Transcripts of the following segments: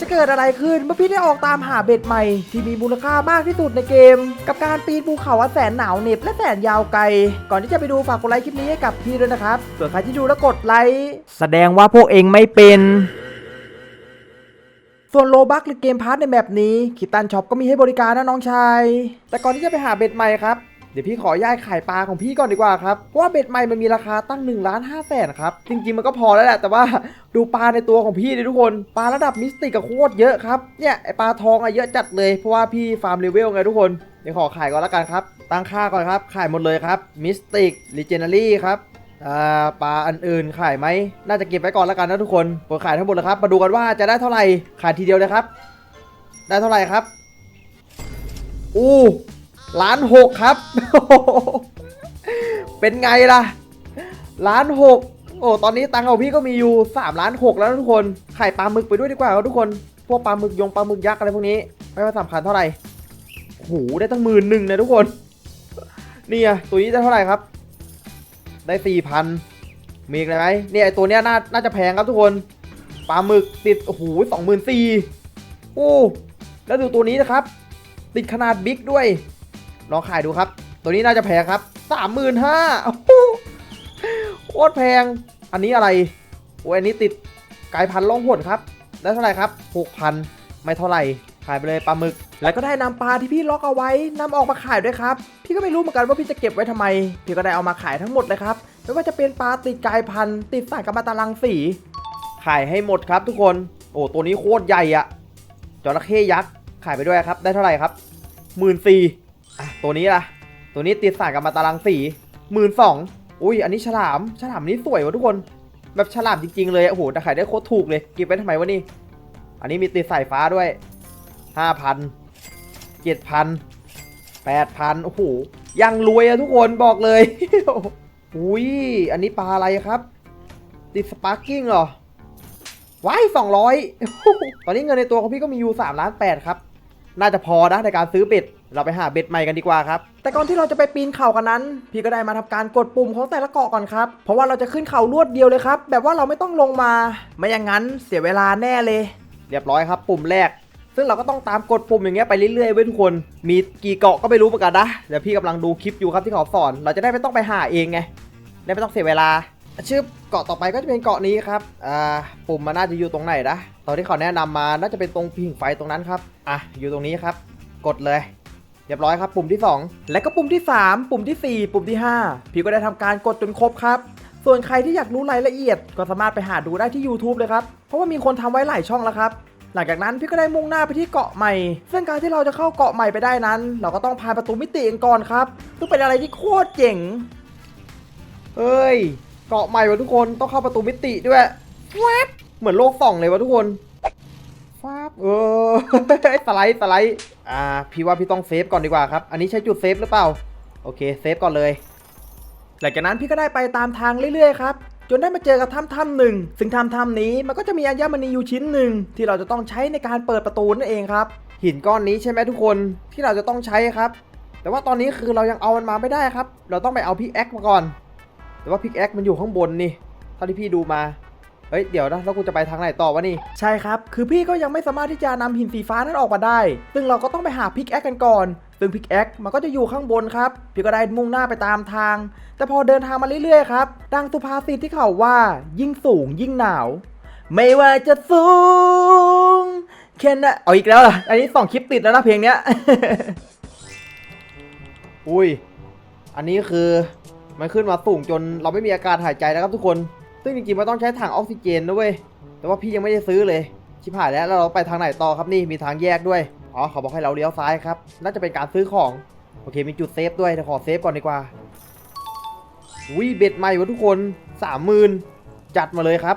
จะเกิดอะไรขึ้นเมื่อพี่ได้ออกตามหาเบ็ดใหม่ ที่มีมูลค่ามากที่สุดในเกม กับการปีนภูเขาอันแสนหนาวเหน็บและแสนยาวไกล ก่อนที่จะไปดูฝากกดไลค์คลิปนี้ให้กับพี่ด้วยนะครับส่วนใครที่ดูแล้วกดไลค์แสดงว่าพวกเองไม่เป็นส่วนโลบักหรือเกมพาร์ทในแมปนี้คิตันช็อปก็มีให้บริการนะน้องชาย แต่ก่อนที่จะไปหาเบ็ดใหม่ครับ เดี๋ยวพี่ขอย่ายขายปลาของพี่ก่อนดีกว่าครับ เพราะว่าเบ็ดใหม่มันมีราคาตั้ง1นล้านห้าแสนครับ จริงๆมันก็พอแล้วแหละ แต่ว่าดูปลาในตัวของพี่เลยทุกคน ปลาระดับมิสติกกับโคตรเยอะครับ เนี่ยไอปลาทองอะเยอะจัดเลย เพราะว่าพี่ฟาร์มเลเวลไงทุกคน เดี๋ยวขอขายก่อนละกันครับ ตั้งค่าก่อนครับ ขายหมดเลยครับ มิสติกลิเจน a รี่ครับปลาอันอื่นขายไหม น่าจะเก็บไว้ก่อนแล้วกันนะทุกคนผมขายทั้งหมดเลยครับ มาดูกันว่าจะได้เท่าไหร่ ขายทีเดียวเลยครับ ได้เท่าไหร่ครับ อู้ ล้านหกครับ เป็นไงล่ะ ล้านหกโอ้ตอนนี้ตังค์ของพี่ก็มีอยู่3ล้านหกแล้วทุกคนขายปลาหมึกไปด้วยดีกว่าครับทุกคน พวกปลาหมึกยงปลาหมึกยักษ์อะไรพวกนี้ ไม่ว่าสำคัญเท่าไหร่โหได้ตั้งหมื่นหนึ่งนะทุกคน นี่อะตัวนี้ได้เท่าไหร่ครับ ได้สี่พันมีอีกอะไรไหมเนี่ยไอตัวเนี้ยน่าน่าจะแพงครับทุกคนปลาหมึกติดโอ้โหสองหมื่นสี่โอ้แล้วดูตัวนี้นะครับ ติดขนาดบิ๊กด้วย ลองขายดูครับ ตัวนี้น่าจะแพงครับสามหมื่นห้าโคตรแพง อันนี้อะไรโอ้ยอันนี้ติดไก่พันล่องหนครับ ได้เท่าไหร่ครับหกพันไม่เท่าไหร่ขายไปเลยปลาหมึก แล้วก็ได้นำปลาที่พี่ล็อกเอาไว้นำออกมาขายด้วยครับ พี่ก็ไม่รู้เหมือนกันว่าพี่จะเก็บไว้ทำไม พี่ก็ได้เอามาขายทั้งหมดเลยครับ ไม่ว่าจะเป็นปลาติดกายพันธุ์ติดสายกระบาตาลังสี ขายให้หมดครับทุกคน โอ้ตัวนี้โคตรใหญ่อะจระเข้ยักษ์ขายไปด้วยครับ ได้เท่าไหร่ครับหมื่นสี่ ตัวนี้ล่ะ ตัวนี้ติดสายกระบาตาลังสี่หมื่นสองอุ้ย อันนี้ฉลาม ฉลามนี้สวยวะทุกคน แบบฉลามจริงๆเลยโอ้โหแต่ขายได้โคตรถูกเลยเก็บไว้ทำไมวะนี่ อันนี้มีติดสายฟ้าด้วยห้าพันเจ็ดพันแปดพันโอ้โหยังรวยอะทุกคนบอกเลยอุ้ยอันนี้ปลาอะไรครับ ติดสปาร์กิ้งเหรอว้ายสองร้อยตอนนี้เงินในตัวของพี่ก็มีอยู่3ล้าน8ครับ น่าจะพอนะในการซื้อเบ็ด เราไปหาเบ็ดใหม่กันดีกว่าครับ แต่ก่อนที่เราจะไปปีนเขากันนั้น พี่ก็ได้มาทำการกดปุ่มของแต่ละเกาะก่อนครับ เพราะว่าเราจะขึ้นเขารวดเดียวเลยครับ แบบว่าเราไม่ต้องลงมา ไม่อย่างนั้นเสียเวลาแน่เลย เรียบร้อยครับ ปุ่มแรก ซึ่งเราก็ต้องตามกดปุ่มอย่างเงี้ยไปเรื่อยๆเว้ยทุกคน มีกี่เกาะก็ไม่รู้เหมือนกันนะ เดี๋ยวพี่กำลังดูคลิปอยู่ครับที่เขาสอน เราจะได้ไม่ต้องไปหาเองไง ได้ไม่ต้องเสียเวลา ชื่อเกาะต่อไปก็จะเป็นเกาะนี้ครับอ่าปุ่มมันน่าจะอยู่ตรงไหนนะตอนที่เขาแนะนำมาน่าจะเป็นตรงพิงไฟตรงนั้นครับอะอยู่ตรงนี้ครับ กดเลยเรียบร้อยครับปุ่มที่ 2 และก็ปุ่มที่ 3 ปุ่มทีสี่4 ปุ่มที่ 5 พี่ก็ได้ทำการกดจนครบครับ ส่วนใครที่อยากรู้รายละเอียด ก็สามารถไปหาดูได้ที่ YouTube เลยครับ เพราะว่ามีคนทำไว้หลายช่องแล้วครับหลังจากนั้นพี่ก็ได้มุ่งหน้าไปที่เกาะใหม่ ซึ่งการที่เราจะเข้าเกาะใหม่ไปได้นั้น เราก็ต้องผ่านประตูมิติกันก่อนครับซึ่งเป็นอะไรที่โคตรเจ๋ง เฮ้ย เกาะใหม่วะทุกคนต้องเข้าประตูมิติด้วยแวบเหมือนโลกส่องเลยวะทุกคนฟาบเออสไลด์สไลด์อ่าพี่ว่าพี่ต้องเซฟก่อนดีกว่าครับ อันนี้ใช้จุดเซฟหรือเปล่า โอเคเซฟก่อนเลย หลังจากนั้นพี่ก็ได้ไปตามทางเรื่อยๆครับจนได้มาเจอกับถ้ำถ้ำหนึ่งซึ่งถ้ำถ้ำนี้มันก็จะมีอัญมณีอยู่ชิ้นหนึ่งที่เราจะต้องใช้ในการเปิดประตูนั่นเองครับ หินก้อนนี้ใช่ไหมทุกคนที่เราจะต้องใช้ครับ แต่ว่าตอนนี้คือเรายังเอามันมาไม่ได้ครับ เราต้องไปเอาพิกแอคมาก่อน แต่ว่าพิกแอคมันอยู่ข้างบนนี่เท่าที่พี่ดูมาเฮ้ยเดี๋ยวนะแล้วกูจะไปทางไหนต่อวะนี่ใช่ครับ คือพี่ก็ยังไม่สามารถที่จะนำหินสีฟ้านั้นออกมาได้ ซึ่งเราก็ต้องไปหาพิกแอคกันก่อน ซึ่งพิกแอคมันก็จะอยู่ข้างบนครับ พี่ก็ได้มุ่งหน้าไปตามทาง แต่พอเดินทางมาเรื่อยๆครับ ดังสุภาษิตที่เขาว่า ยิ่งสูงยิ่งหนาว ไม่ว่าจะสูงแค่ไหนเอาอีกแล้วเหรออันนี้สองคลิปติดแล้วนะเพลงเนี้ย อุ้ย อันนี้คือ มันขึ้นมาสูงจนเราไม่มีอาการหายใจนะครับทุกคน ซึ่งจริงๆมันต้องใช้ถังออกซิเจนนะเว้ย แต่ว่าพี่ยังไม่ได้ซื้อเลย ชิบหายแล้วแล้วเราไปทางไหนต่อครับนี่ มีทางแยกด้วย อ๋อเขาบอกให้เราเลี้ยวซ้ายครับ น่าจะเป็นการซื้อของ โอเค มีจุดเซฟด้วยเดี๋ยวขอเซฟก่อนดีกว่าอุ้ยเบ็ดใหม่วะทุกคนสามหมื่นจัดมาเลยครับ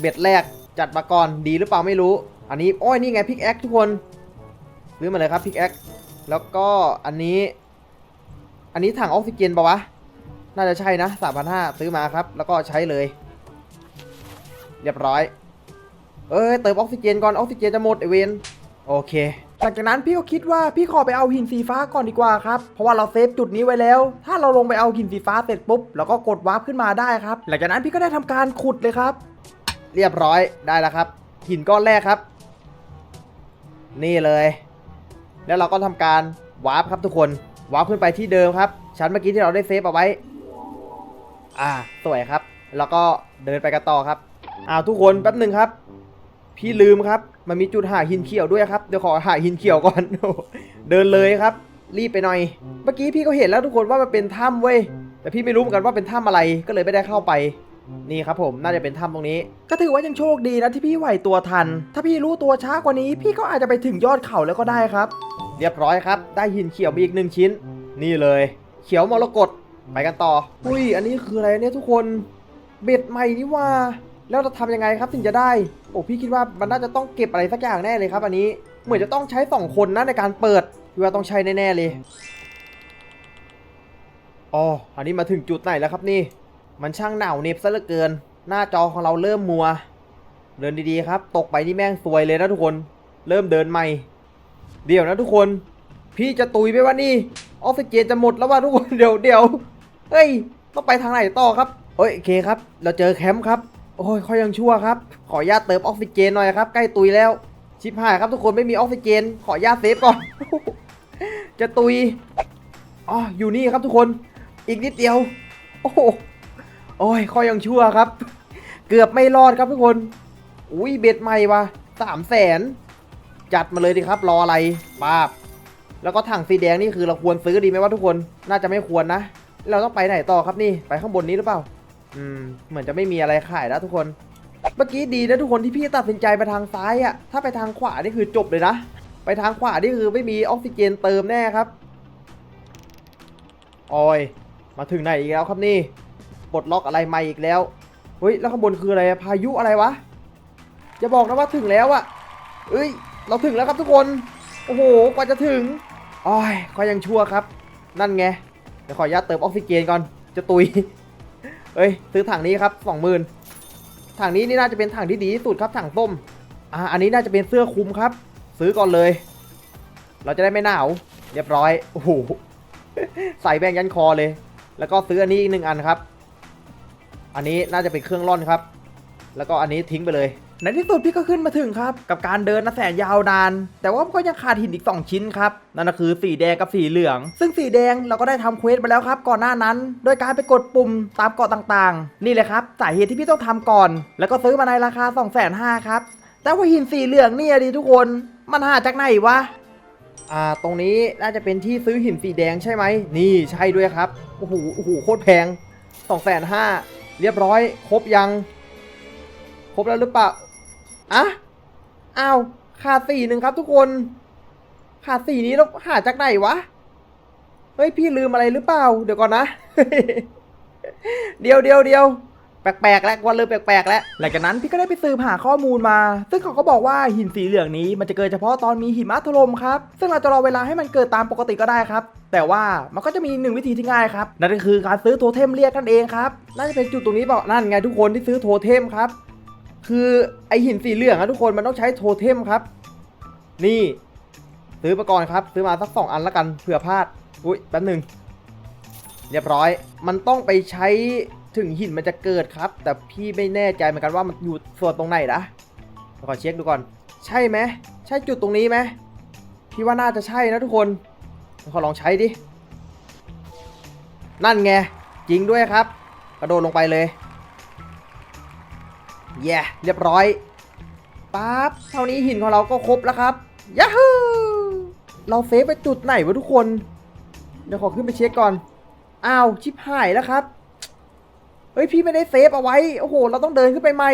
เบ็ดแรกจัดมาก่อนดีหรือเปล่าไม่รู้ อันนี้โอ้ยนี่ไงพิกแอคทุกคนซื้อมาเลยครับพิกแอคแล้วก็อันนี้ อันนี้ถังออกซิเจนปะวะ น่าจะใช่นะ3,500ซื้อมาครับ แล้วก็ใช้เลย เรียบร้อย เอ้ย เติมออกซิเจนก่อน ออกซิเจนจะหมดไอเวนโอเค หลังจากนั้นพี่ก็คิดว่าพี่ขอไปเอาหินสีฟ้าก่อนดีกว่าครับ เพราะว่าเราเซฟจุดนี้ไว้แล้ว ถ้าเราลงไปเอาหินสีฟ้าเสร็จปุ๊บเราก็กดวาร์ปขึ้นมาได้ครับ หลังจากนั้นพี่ก็ได้ทำการขุดเลยครับ เรียบร้อยได้แล้วครับ หินก้อนแรกครับ นี่เลย แล้วเราก็ทำการวาร์ปครับทุกคนวาร์ปขึ้นไปที่เดิมครับชั้นเมื่อกี้ที่เราได้เซฟเอาไว้ อ่าสวยครับ แล้วก็เดินไปกันต่อครับอ้าวทุกคนแป๊บหนึ่งครับ พี่ลืมครับ มันมีจุดหาหินเขียวด้วยครับเดี๋ยวขอหาหินเขียวก่อน เดินเลยครับ รีบไปหน่อย เมื่อกี้พี่ก็เห็นแล้วทุกคนว่ามันเป็นถ้ำเว้ยแต่พี่ไม่รู้เหมือนกันว่าเป็นถ้ำอะไรก็เลยไม่ได้เข้าไปนี่ครับผมน่าจะเป็นถ้ำตรงนี้ ก็ถือว่ายังโชคดีนะที่พี่ไหวตัวทัน ถ้าพี่รู้ตัวช้ากว่านี้ พี่ก็อาจจะไปถึงยอดเขาแล้วก็ได้ครับ เรียบร้อยครับ ได้หินเขียวมาอีกหนึ่งชิ้น นี่เลย เขียวมรกต ไปกันต่อ อุ้ย อันนี้คืออะไรเนี่ยทุกคน เบ็ดใหม่นี่ว่า แล้วจะทำยังไงครับถึงจะได้ โอ้พี่คิดว่ามันน่าจะต้องเก็บอะไรสักอย่างแน่เลยครับอันนี้ เหมือนจะต้องใช้สองคนนะในการเปิดพี่ว่าต้องใช้แน่ๆเลย อ๋อ อันนี้มาถึงจุดไหนแล้วครับนี่ มันช่างหนาวเน็บซะเหลือเกิน หน้าจอของเราเริ่มมัว เดินดีๆครับ ตกไปนี่แม่งซวยเลยนะทุกคน เริ่มเดินใหม่ เดี๋ยวนะทุกคน พี่จะตุยไปว่านี่ ออกซิเจนจะหมดแล้วว่าทุกคน เดี๋ยวเดี๋ยว เฮ้ย ต้องไปทางไหนต่อครับเอ้ยโอเคครับ เราเจอแคมป์ครับ โอ้ยคอยยังชั่วครับ ขอญาตเติมออกซิเจนหน่อยครับ ใกล้ตุยแล้ว ชิบหายครับทุกคนไม่มีออกซิเจน ขอญาตเซฟก่อน จะตุย อ๋อ อยู่นี่ครับทุกคน อีกนิดเดียว โอ้โหโอ้ยคอยยังชั่วครับ เกือบไม่รอดครับทุกคน อุ้ยเบ็ดใหม่วะสามแสน จัดมาเลยดิครับ รออะไรป้าบแล้วก็ถังสีแดงนี่คือเราควรซื้อดีไหมวะทุกคน น่าจะไม่ควรนะ เราต้องไปไหนต่อครับนี่ ไปข้างบนนี้หรือเปล่า อืม เหมือนจะไม่มีอะไรขายแล้วทุกคน เมื่อกี้ดีนะทุกคนที่พี่ตัดสินใจไปทางซ้ายอะถ้าไปทางขวานี่คือจบเลยนะ ไปทางขวานี่คือไม่มีออกซิเจนเติมแน่ครับโอ้ยมาถึงไหนอีกแล้วครับนี่ปลดล็อกอะไรใหม่อีกแล้ว เฮ้ย แล้วข้างบนคืออะไรพายุอะไรวะ จะบอกนะว่าถึงแล้วอะเอ้ย เราถึงแล้วครับทุกคน โอ้โห กว่าจะถึงอ้อยก็ยังชั่วครับ นั่นไง ดี๋ยวขออนุญาตเติมออกซิเจนก่อน จะตุย เอ้ย ซื้อถังนี้ครับสองหมื่นถังนี้นี่น่าจะเป็นถังที่ดีที่สุดครับถังส้ม อ่า อันนี้น่าจะเป็นเสื้อคลุมครับ ซื้อก่อนเลย เราจะได้ไม่หนาว เรียบร้อย โอ้โห ใส่แบงยันคอเลย แล้วก็ซื้ออันนี้อีกหนึ่งอันครับ อันนี้น่าจะเป็นเครื่องร่อนครับ แล้วก็อันนี้ทิ้งไปเลย ในที่สุดพี่ก็ขึ้นมาถึงครับ กับการเดินนะแสนยาวนาน แต่ว่าก็ยังขาดหินอีก 2 ชิ้นครับ นั่นก็คือสีแดงกับสีเหลือง ซึ่งสีแดงเราก็ได้ทำเควสไปแล้วครับ ก่อนหน้านั้น โดยการไปกดปุ่มตามเกาะต่างๆ นี่เลยครับสาเหตุที่พี่ต้องทำก่อน แล้วก็ซื้อมาในราคา 2 5 0 0 0ครับแต่ว่าหินสีเหลืองเนี่ยดิทุกคนมันหาจากไหนวะอ่าตรงนี้น่าจะเป็นที่ซื้อหินสีแดงใช่ไหมนี่ใช่ด้วยครับโอ้โหโอ้โหโคตรแพง2 5 0 0 0เรียบร้อย ครบยัง ครบแล้วหรือเปล่า อะอ้าวขาดสี่หนึ่งครับทุกคน ขาดสี่นี้เราหาจากไหนวะ เฮ้ยพี่ลืมอะไรหรือเปล่า เดี๋ยวก่อนนะ เดียวเดียวเดียวแปลกๆแล้ววันเริ่มแปลกๆแล้ว หลังจากนั้นพี่ก็ได้ไปสืบหาข้อมูลมา ซึ่งเขาก็บอกว่าหินสีเหลืองนี้มันจะเกิดเฉพาะตอนมีหิมะถล่มครับ ซึ่งเราจะรอเวลาให้มันเกิดตามปกติก็ได้ครับ แต่ว่ามันก็จะมีหนึ่งวิธีที่ง่ายครับ นั่นก็คือการซื้อโทเทมเรียกนั่นเองครับ น่าจะเป็นจุดตรงนี้เปล่านั่นไงทุกคนที่ซื้อโทเทมครับ คือไอหินสีเหลืองอะทุกคนมันต้องใช้โทเทมครับ นี่ ซื้อมาก่อนครับ ซื้อมาสักสองอันละกันเผื่อพลาด อุ้ยแป๊บหนึ่งเรียบร้อย มันต้องไปใช้ถึงหินมันจะเกิดครับ แต่พี่ไม่แน่ใจเหมือนกันว่ามันอยู่ส่วนตรงไหนนะขอเช็คดูก่อน ใช่ไหมใช่จุดตรงนี้ไหมพี่ว่าน่าจะใช่นะทุกคนขอลองใช้ดิ นั่นไง จริงด้วยครับ กระโดดลงไปเลย แย่เรียบร้อยปั๊บเท่านี้หินของเราก็ครบแล้วครับยาฮูเราเฟซไปจุดไหนวะทุกคน เดี๋ยวขอขึ้นไปเช็คก่อนอ้าวชิบหายแล้วครับเฮ้ยพี่ไม่ได้เซฟเอาไว้ โอ้โห เราต้องเดินขึ้นไปใหม่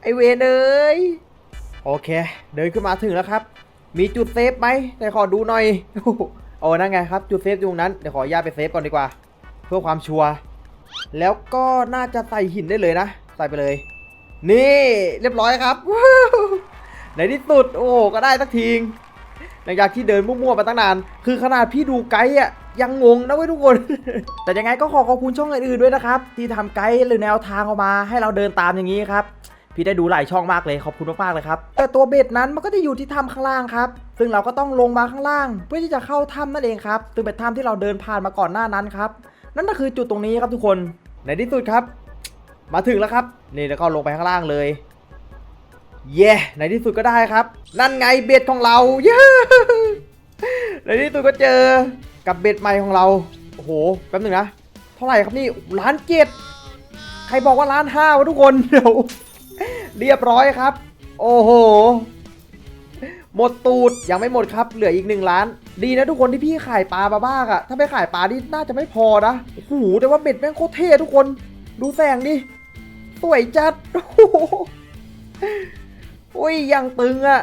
ไอเวนเอ้ย โอเค เดินขึ้นมาถึงแล้วครับ มีจุดเซฟไหมแต่ขอดูหน่อย โอ้นั่นไงครับ จุดเซฟอยู่ตรงนั้น เดี๋ยวขอญาตไปเซฟก่อนดีกว่า เพื่อความชัวร์ แล้วก็น่าจะใส่หินได้เลยนะ ใส่ไปเลย นี่เรียบร้อยครับในที่สุดโอ้ก็ได้สักทีหลังจากที่เดินมั่วๆมาตั้งนาน คือขนาดพี่ดูไกด์อะยังงงนะเว้ยทุกคน แต่ยังไงก็ขอขอบคุณช่องอื่นๆด้วยนะครับ ที่ทำไกด์หรือแนวทางออกมา ให้เราเดินตามอย่างนี้ครับพี่ได้ดูหลายช่องมากเลยขอบคุณมากๆเลยครับ แต่ตัวเบ็ดนั้นมันก็จะอยู่ที่ถ้ำข้างล่างครับ ซึ่งเราก็ต้องลงมาข้างล่าง เพื่อที่จะเข้าถ้ำนั่นเองครับซึ่งเป็นถ้ำที่เราเดินผ่านมาก่อนหน้านั้นครับ นั่นก็คือจุดตรงนี้ครับทุกคนในที่สุดครับ มาถึงแล้วครับ นี่แล้วก็ลงไปข้างล่างเลย เย้ในที่สุดก็ได้ครับ นั่นไงเบ็ดของเราเย้ในที่สุดก็เจอกับเบ็ดใหม่ของเรา โอ้โห แป๊บนึงนะ เท่าไหร่ครับนี่ล้านเจ็ดใครบอกว่าล้านห้าวะทุกคนเดี๋ยวเรียบร้อยครับ โอ้โห หมดตูดยังไม่หมดครับ เหลืออีกหนึ่งล้าน ดีนะทุกคนที่พี่ขายปลามาบ้างอะถ้าไม่ขายปลานี่น่าจะไม่พอนะโอ้โหแต่ว่าเบ็ดแม่งโคตรเท่ทุกคน ดูแสงดิสวยจัดโอ้ยยังตึงอะ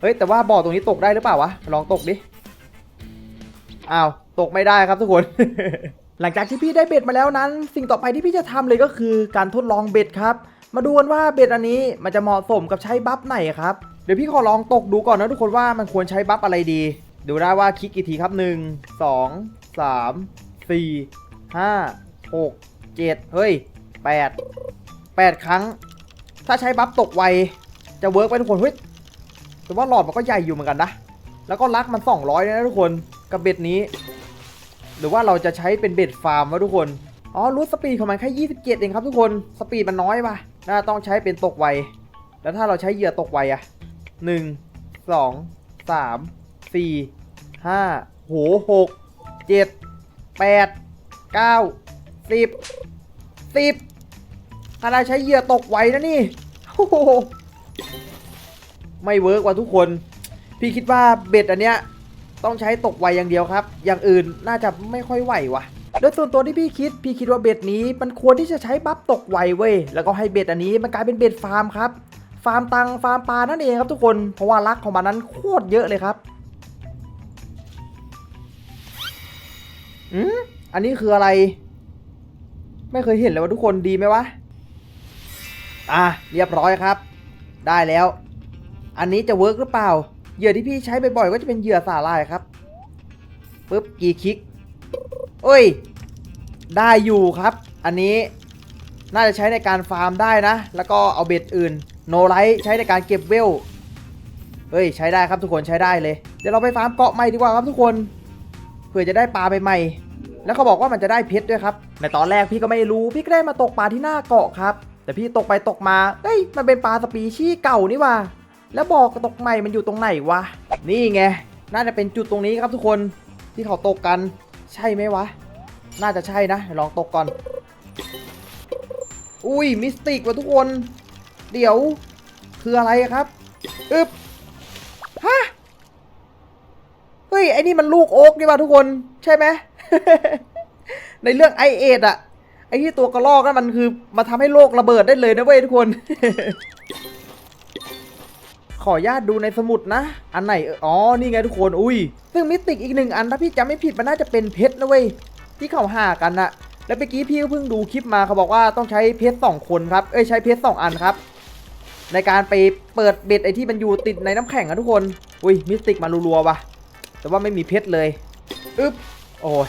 เฮ้ยแต่ว่าบ่อตรงนี้ตกได้หรือเปล่าวะลองตกดิอ้าวตกไม่ได้ครับทุกคน หลังจากที่พี่ได้เบ็ดมาแล้วนั้น สิ่งต่อไปที่พี่จะทำเลยก็คือการทดลองเบ็ดครับ มาดูกันว่าเบ็ดอันนี้มันจะเหมาะสมกับใช้บัฟไหนครับ เดี๋ยวพี่ขอลองตกดูก่อนนะทุกคนว่ามันควรใช้บัฟอะไรดี ดูได้ว่าคลิกกี่ทีครับ 1 2 3 4 5 6 7 เฮ้ย 8 8 ครั้ง ถ้าใช้บัฟตกไว จะเวิร์กไปทุกคนเฮ้ยแต่ว่าหลอดมันก็ใหญ่อยู่เหมือนกันนะ แล้วก็ลักมัน 200เลยนะทุกคนกับเบ็ดนี้ หรือว่าเราจะใช้เป็นเบ็ดฟาร์มวะทุกคนอ๋อรูทสปีดของมันแค่27 เองครับทุกคน สปีดมันน้อยป่ะน่าต้องใช้เป็นตกไว แล้วถ้าเราใช้เหยื่อตกไวอะ หนึ่งสองสามสี่ห้าโหหกเจ็ดแปดเก้าสิบสิบถ้าเรใช้เหยื่อตกไวนะนี่โอ้โหไม่เวิร์กว่ะทุกคน พี่คิดว่าเบ็ดอันเนี้ยต้องใช้ตกไวอย่างเดียวครับ อย่างอื่นน่าจะไม่ค่อยไหวว่ะ โดยส่วนตัวที่พี่คิด พี่คิดว่าเบ็ดนี้มันควรที่จะใช้บัฟตกไวเว้ย แล้วก็ให้เบ็ดอันนี้มันกลายเป็นเบ็ดฟาร์มครับ ฟาร์มตังฟาร์มปลานั่นเองครับทุกคนเพราะว่ารักของมันนั้นโคตรเยอะเลยครับอืมอันนี้คืออะไร ไม่เคยเห็นเลยว่าทุกคนดีไหมวะอะเรียบร้อยครับ ได้แล้ว อันนี้จะเวิร์กหรือเปล่าเหยื่อที่พี่ใช้บ่อยๆก็จะเป็นเหยื่อสาหร่ายครับปุ๊บกี่คลิกเอ้ย ได้อยู่ครับ อันนี้น่าจะใช้ในการฟาร์มได้นะ แล้วก็เอาเบ็ดอื่น โนไลท์ใช้ในการเก็บเวล เฮ้ย ใช้ได้ครับทุกคนใช้ได้เลย เดี๋ยวเราไปฟาร์มเกาะใหม่ดีกว่าครับทุกคน เพื่อจะได้ปลาใหม่ๆแล้วเขาบอกว่ามันจะได้เพชรด้วยครับ ในตอนแรกพี่ก็ไม่รู้ พี่ก็ได้มาตกปลาที่หน้าเกาะครับ แต่พี่ตกไปตกมา เฮ้ย มันเป็นปลาสปีชีส์เก่านี่ว่า แล้วบอกตกใหม่มันอยู่ตรงไหนวะ นี่ไง น่าจะเป็นจุดตรงนี้ครับทุกคน ที่เขาตกกัน ใช่ไหมวะ น่าจะใช่นะ ลองตกก่อน อุ้ย มิสติกว่ะทุกคน เดี๋ยวคืออะไรครับอึบฮะเฮ้ยไอ้นี่มันลูกโอ๊กนี่ว่ะทุกคนใช่ไหม ในเรื่องไอเอดอะไอ้ที่ตัวกระลอกนั่นมันคือมาทำให้โลกระเบิดได้เลยนะเว้ยทุกคน ขออนุญาตดูในสมุดนะ อันไหนอ๋อนี่ไงทุกคนอุ้ย ซึ่งมิติกอีกหนึ่งอันถ้าพี่จำไม่ผิดมันน่าจะเป็นเพชรนะเว้ยที่เขาหากันนะแล้วเมื่อกี้พี่ก็เพิ่งดูคลิปมาเขาบอกว่าต้องใช้เพชรสองคนครับเอ้ยใช้เพชรสองอันครับ ในการไปเปิดเบ็ดไอที่มันอยู่ติดในน้ำแข็งอะทุกคน อุ้ยมิสติกมารัวๆว่ะ แต่ว่าไม่มีเพชรเลย อึ๊บ โอ้ย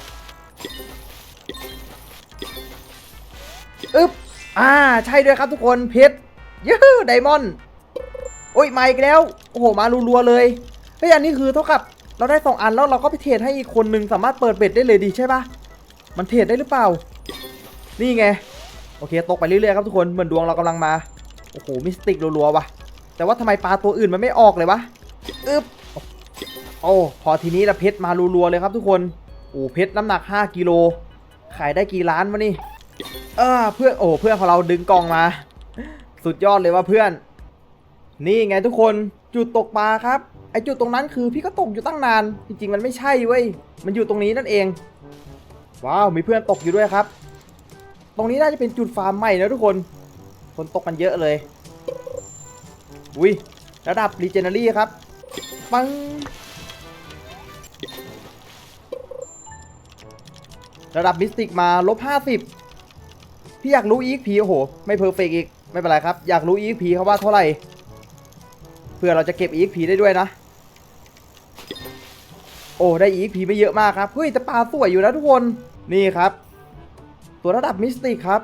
อึ๊บ อ่า ใช่ด้วยครับทุกคน เพชรยูฮูไดมอนด์โอ้ยมาอีกแล้ว โอ้โห มารัวๆเลยเฮ้ยอันนี้คือเท่ากับเราได้สองอันแล้วเราก็ไปเทรดให้อีกคนนึงสามารถเปิดเบ็ดได้เลยดีใช่ปะมันเทรดได้หรือเปล่า นี่ไง โอเค ตกไปเรื่อยๆครับทุกคน เหมือนดวงเรากำลังมา โอ้โหมิสติกรัวๆว่ะ แต่ว่าทำไมปลาตัวอื่นมันไม่ออกเลยวะอึ๊บโอ้พอทีนี้ละเพชรมารัวๆเลยครับทุกคนโอ้เพชรน้ำหนัก 5กิโลขายได้กี่ล้านวะนี่เออเพื่อนโอ้เพื่อนของเราดึงกล่องมา สุดยอดเลยว่าเพื่อน นี่ไงทุกคนจุดตกปลาครับไอจุดตรงนั้นคือพี่ก็ตกอยู่ตั้งนาน จริงๆมันไม่ใช่เว้ยมันอยู่ตรงนี้นั่นเอง ว้าวมีเพื่อนตกอยู่ด้วยครับ ตรงนี้น่าจะเป็นจุดฟาร์มใหม่นะทุกคน คนตกกันเยอะเลยอุ้ยระดับรีเจน a รี่ครับ ปัง ระดับมิสติกมาลบ50พี่อยากรู้อีกพีโอ้โห ไม่เพอร์เฟกอีก ไม่เป็นไรครับ อยากรู้อีกพีเขาว่าเท่าไหร่เพื่อเราจะเก็บ EXP ได้ด้วยนะ โอ้ได้ EXP ไม่เยอะมากครับ เฮ้ยแต่ปลาสวยอยู่นะทุกคน นี่ครับ ตัวระดับมิสติกครับ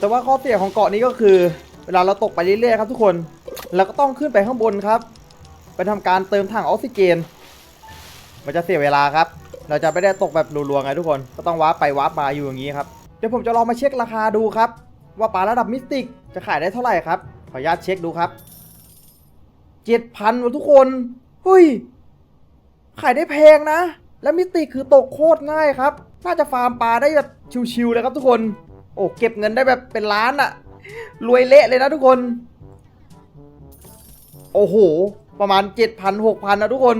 แต่ว่าข้อเสียของเกาะนี้ก็คือ เวลาเราตกไปเรื่อยๆครับทุกคนเราก็ต้องขึ้นไปข้างบนครับ ไปทำการเติมถังออกซิเจน มันจะเสียเวลาครับ เราจะไม่ได้ตกแบบรัวๆไงทุกคน ก็ต้องวาร์ปไปวาร์ปมาอยู่อย่างนี้ครับ เดี๋ยวผมจะลองมาเช็คราคาดูครับ ว่าปลาระดับมิสติกจะขายได้เท่าไหร่ครับ ขออนุญาตเช็คดูครับเจ็ดพันทุกคน เฮ้ย ขายได้แพงนะ และมิสติกคือตกโคตรง่ายครับ น่าจะฟาร์มปลาได้แบบชิวๆเลยครับทุกคน โอ้เก็บเงินได้แบบเป็นล้านอะรวยเละเลยนะทุกคน โอ้โห ประมาณ 7,000 6,000นะทุกคน